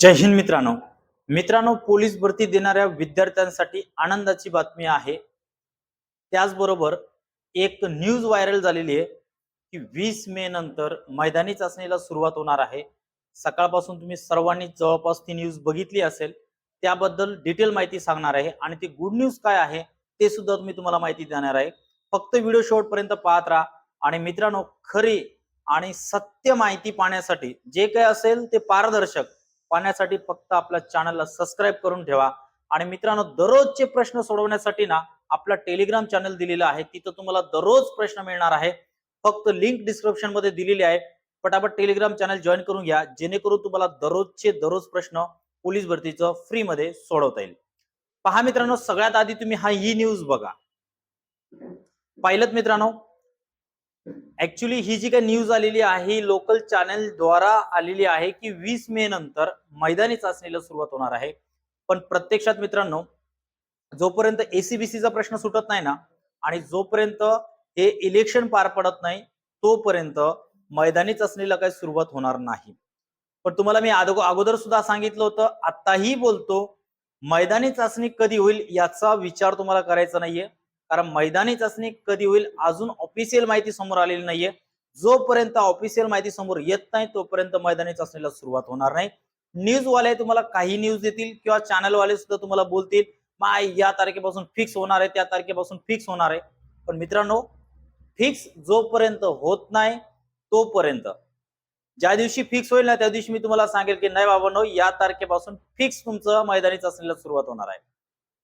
जय हिंद मित्रांनो. मित्रांनो पोलीस भरती देणाऱ्या विद्यार्थ्यांसाठी आनंदाची बातमी आहे. त्याचबरोबर एक न्यूज व्हायरल झालेली आहे की वीस मे नंतर मैदानी चाचणीला सुरुवात होणार आहे. सकाळपासून तुम्ही सर्वांनी जवळपास ती न्यूज बघितली असेल त्याबद्दल डिटेल माहिती सांगणार आहे. आणि ती गुड न्यूज काय आहे ते सुद्धा तुम्ही तुम्हाला माहिती देणार आहे. फक्त व्हिडिओ शेवटपर्यंत पाहत राहा. आणि मित्रांनो खरी आणि सत्य माहिती पाहण्यासाठी जे काही असेल ते पारदर्शक पाहण्यासाठी फक्त आपल्या चॅनलला सबस्क्राईब करून ठेवा. आणि मित्रांनो दररोजचे प्रश्न सोडवण्यासाठी ना आपला टेलिग्राम चॅनल दिलेला आहे. तिथं तुम्हाला दररोज प्रश्न मिळणार आहे. फक्त लिंक डिस्क्रिप्शनमध्ये दिलेली आहे. पटापट टेलिग्राम चॅनल जॉईन करून घ्या. जेणेकरून तुम्हाला दररोजचे दररोज प्रश्न पोलीस भरतीचं फ्री मध्ये सोडवता येईल. पहा मित्रांनो सगळ्यात आधी तुम्ही हा ही न्यूज बघा. पाहिलं मित्रांनो ऍक्च्युली ही जी काही न्यूज आलेली आहे ही लोकल चॅनल द्वारा आलेली आहे की वीस मे नंतर मैदानी चाचणीला सुरुवात होणार आहे. पण प्रत्यक्षात मित्रांनो जोपर्यंत एसीबीसीचा प्रश्न सुटत नाही ना आणि जोपर्यंत हे इलेक्शन पार पडत नाही तोपर्यंत मैदानी चाचणीला काही सुरुवात होणार नाही. पण तुम्हाला मी अगोदर सुद्धा सांगितलं होतं आताही बोलतो मैदानी चाचणी कधी होईल याचा विचार तुम्हाला करायचा नाहीये. कारण मैदानी चाचणी कधी होईल अजून ऑफिशियल माहिती समोर आलेली नाहीये. जोपर्यंत ऑफिशियल माहिती समोर येत नाही तोपर्यंत मैदानी चाचणीला सुरुवात होणार नाही. न्यूज वाले तुम्हाला काही न्यूज देतील किंवा चॅनल वाले सुद्धा तुम्हाला बोलतील माय या तारखेपासून फिक्स होणार आहे त्या तारखेपासून फिक्स होणार आहे. पण मित्रांनो फिक्स जोपर्यंत होत नाही तोपर्यंत. ज्या दिवशी फिक्स होईल ना त्या दिवशी मी तुम्हाला सांगेल की नाही बाबांनो या तारखेपासून फिक्स तुमचं मैदानी चाचणीला सुरुवात होणार आहे.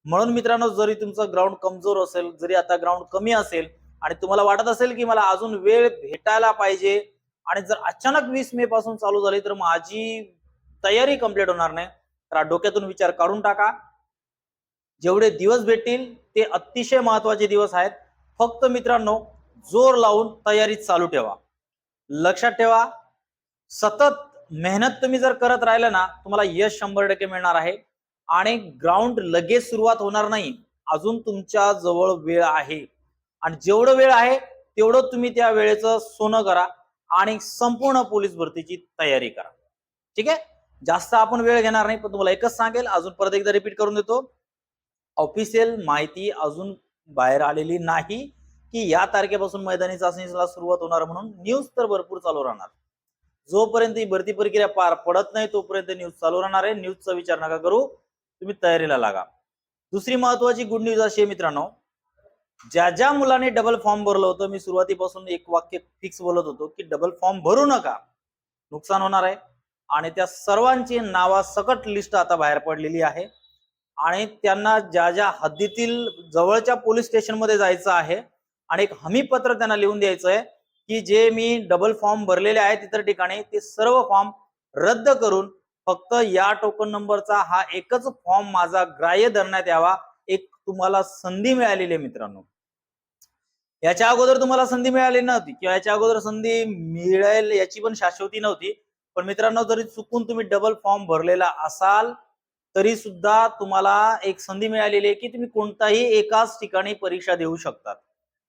म्हणून मित्रांनो जरी तुमचं ग्राउंड कमजोर असेल जरी आता ग्राउंड कमी असेल आणि तुम्हाला वाटत असेल की मला अजून वेळ भेटायला पाहिजे आणि जर अचानक वीस मे पासून चालू झाली तर माझी तयारी कंप्लीट होणार नाही तर डोक्यातून विचार काढून टाका. जेवढे दिवस भेटतील ते अतिशय महत्त्वाचे दिवस आहेत. फक्त मित्रांनो जोर लावून तयारी चालू ठेवा. लक्षात ठेवा सतत मेहनत तुम्ही जर करत राहिलं ना तुम्हाला यश शंभर टक्के मिळणार आहे. आणि ग्राउंड लगेच सुरुवात होणार नाही. अजून तुमच्या जवळ वेळ आहे. आणि जेवढं वेळ आहे तेवढं तुम्ही त्या वेळेचं सोनं करा आणि संपूर्ण पोलीस भरतीची तयारी करा. ठीक आहे? जास्त आपण वेळ घेणार नाही पण तुम्हाला एकच सांगेल अजून परत एकदा रिपीट करून देतो. ऑफिशियल माहिती अजून बाहेर आलेली नाही की या तारखेपासून मैदानी चाचणीला सुरुवात होणार म्हणून न्यूज तर भरपूर चालू राहणार. जोपर्यंत ही भरती प्रक्रिया पार पडत नाही तोपर्यंत न्यूज चालू राहणार आहे. न्यूजचा विचार नका करू. तुम्ही तयारीला लागा. दुसरी महत्वाची गुड न्यूज अशी आहे मित्रांनो ज्या ज्या मुलांनी डबल फॉर्म भरलं होतं मी सुरुवातीपासून एक वाक्य फिक्स बोलत होतो की डबल फॉर्म भरू नका. नुकसान होणार आहे. आणि त्या सर्वांची नावासकट लिस्ट आता बाहेर पडलेली आहे. आणि त्यांना ज्या ज्या हद्दीतील जवळच्या पोलीस स्टेशनमध्ये जायचं आहे आणि एक हमीपत्र त्यांना लिहून द्यायचं आहे की जे मी डबल फॉर्म भरलेले आहेत इतर ठिकाणी ते सर्व फॉर्म रद्द करून फक्त या टोकन नंबरचा हा एकच फॉर्म माझा ग्राह्य धरण्यात यावा एक तुम्हाला संधी मिळालेली आहे मित्रांनो. याच्या अगोदर तुम्हाला संधी मिळाली नव्हती किंवा याच्या अगोदर संधी मिळेल याची पण शाश्वती नव्हती. पण मित्रांनो जरी चुकून तुम्ही डबल फॉर्म भरलेला असाल तरी सुद्धा तुम्हाला एक संधी मिळालेली आहे की तुम्ही कोणताही एकाच ठिकाणी परीक्षा देऊ शकतात.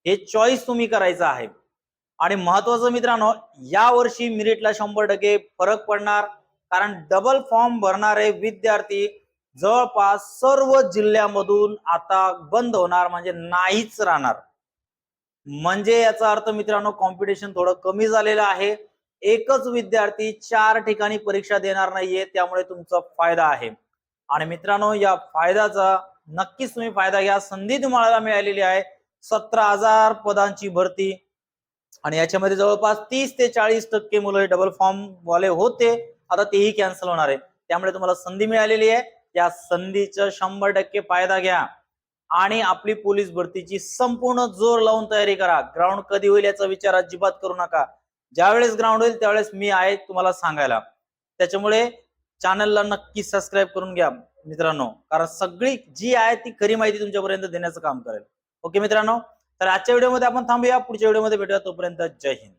हे चॉईस तुम्ही करायचं आहे. आणि महत्वाचं मित्रांनो या वर्षी मिरिटला शंभर टक्के फरक पडणार. कारण डबल फॉर्म भरणारे विद्यार्थी जवळपास सर्व जिल्ह्यामधून आता बंद होणार म्हणजे नाहीच राहणार. म्हणजे याचा अर्थ मित्रांनो कॉम्पिटिशन थोडं कमी झालेलं आहे. एकच विद्यार्थी चार ठिकाणी परीक्षा देणार नाहीये त्यामुळे तुमचा फायदा आहे. आणि मित्रांनो या फायद्याचा नक्कीच तुम्ही फायदा घ्या. संधी तुम्हाला मिळालेली आहे. सतरा हजार पदांची भरती. आणि याच्यामध्ये जवळपास तीस ते चाळीस टक्के मुलं डबल फॉर्म वाले होते. आता तेही कॅन्सल होणार आहे. त्यामुळे तुम्हाला संधी मिळालेली आहे. या संधीचा शंभर टक्के फायदा घ्या. आणि आपली पोलीस भरतीची संपूर्ण जोर लावून तयारी करा. ग्राउंड कधी होईल याचा विचार अजिबात करू नका. ज्यावेळेस ग्राउंड होईल त्यावेळेस मी आहे तुम्हाला सांगायला. त्याच्यामुळे चॅनलला नक्की सबस्क्राईब करून घ्या मित्रांनो. कारण सगळी जी आहे ती खरी माहिती तुमच्यापर्यंत देण्याचं काम करेल. ओके मित्रांनो? तर आजच्या व्हिडिओमध्ये आपण थांबूया. पुढच्या व्हिडिओमध्ये भेटूया. तोपर्यंत जय हिंद.